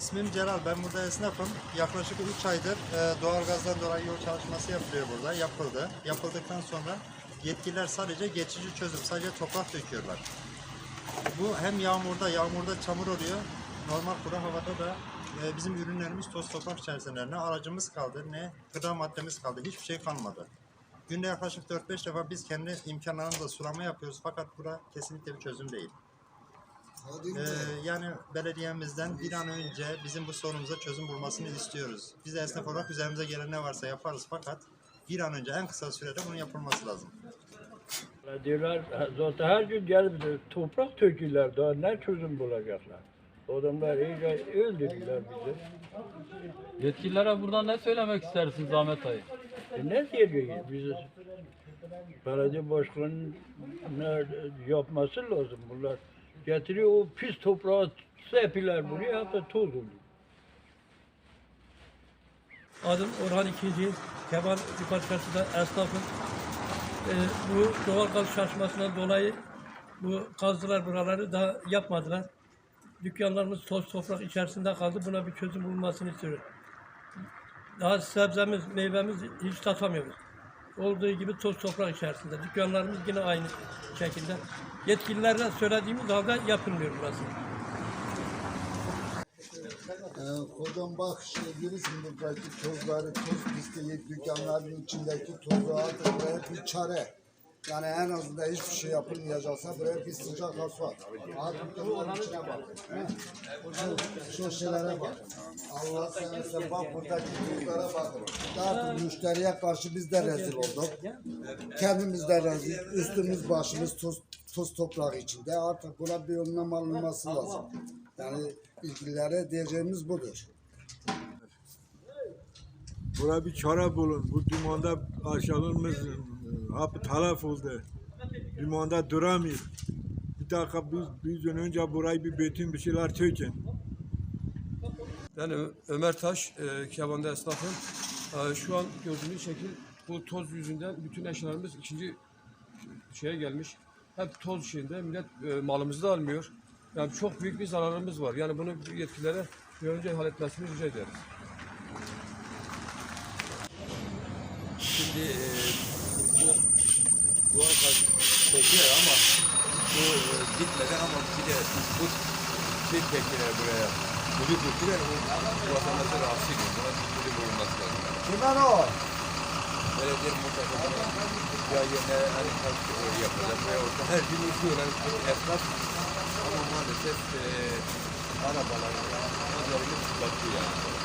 İsmim Celal. Ben burada esnafım. Yaklaşık 3 aydır e, doğalgazdan dolayı yol çalışması yapılıyor burada. Yapıldı. Yapıldıktan sonra yetkililer sadece geçici çözüm, sadece toprak döküyorlar. Bu hem yağmurda, yağmurda çamur oluyor. Normal kuru havada da e, bizim ürünlerimiz toz toprak içerisinde. Ne aracımız kaldı, ne gıda maddemiz kaldı. Hiçbir şey kalmadı. Günde yaklaşık 4-5 defa biz kendi imkanlarımızla sulama yapıyoruz. Fakat bura kesinlikle bir çözüm değil. Ee, yani belediyemizden bir an önce bizim bu sorunumuza çözüm bulmasını istiyoruz. Biz de esnaf olarak üzerimize gelen ne varsa yaparız fakat bir an önce en kısa sürede bunun yapılması lazım. Diyorlar zaten her gün gelip de toprak döküyorlar daha ne çözüm bulacaklar. Adamlar iyice öldürdüler bizi. Yetkililere buradan ne söylemek istersiniz Ahmet Bey? E ne diyeceğiz biz? Belediye başkanının ne yapması lazım bunlar. Getiriyor o pis toprağı sepiler buraya hatta toz oluyor. Adım Orhan İkinci. Kemal Yukarı Çarşı'da esnafım. Ee, bu doğal gaz çalışmasından dolayı bu kazdılar buraları daha yapmadılar. Dükkanlarımız toz toprak içerisinde kaldı. Buna bir çözüm bulunmasını istiyoruz. Daha sebzemiz, meyvemiz hiç satamıyoruz. Olduğu gibi toz toprak içerisinde. Dükkanlarımız yine aynı şekilde. Yetkililerden söylediğimiz halde yapılmıyor burası. Ee, bak işte görürsün buradaki tozları, toz pisti, dükkanların içindeki tozu artık bir çare. Yani en azından hiçbir şey yapılmayacaksa buraya bir sıcak asfalt. Artık dükkanların içine bak. Şu, şu şeylere bak. Allah seversen bak buradaki tozlara bakın. Artık müşteriye karşı biz de rezil olduk. Kendimiz de rezil. Üstümüz başımız toz, toz toprağı içinde. Artık buna bir önlem alınması lazım. Yani ilgililere diyeceğimiz budur. Buna bir çare bulun. Bu dumanda aşağılığımız hep telef oldu. Dumanda duramıyor. Bir dakika biz, biz önce burayı bir bütün bir şeyler çekin. Ben Ö- Ömer Taş, e, Keban'da esnafım. E, şu an gördüğünüz şekil bu toz yüzünden bütün eşyalarımız ikinci şeye gelmiş. Hep toz şeyinde millet e, malımızı da almıyor. Yani çok büyük bir zararımız var. Yani bunu yetkililere bir önce halletmesini rica ederiz. Şimdi e, bu çekiyor ama bu e, bitmeden ama bir de bu şey çektiler buraya. Bunu döktüler, bu vatandaşı rahatsız ediyor. Buna bir türlü bulunması lazım. Kimin o? Belediye mutlaka ya yerine hani e, yapacak veya orada her gün uçuyorlar esnaf ama maalesef e, arabalar, pazarımız batıyor yani.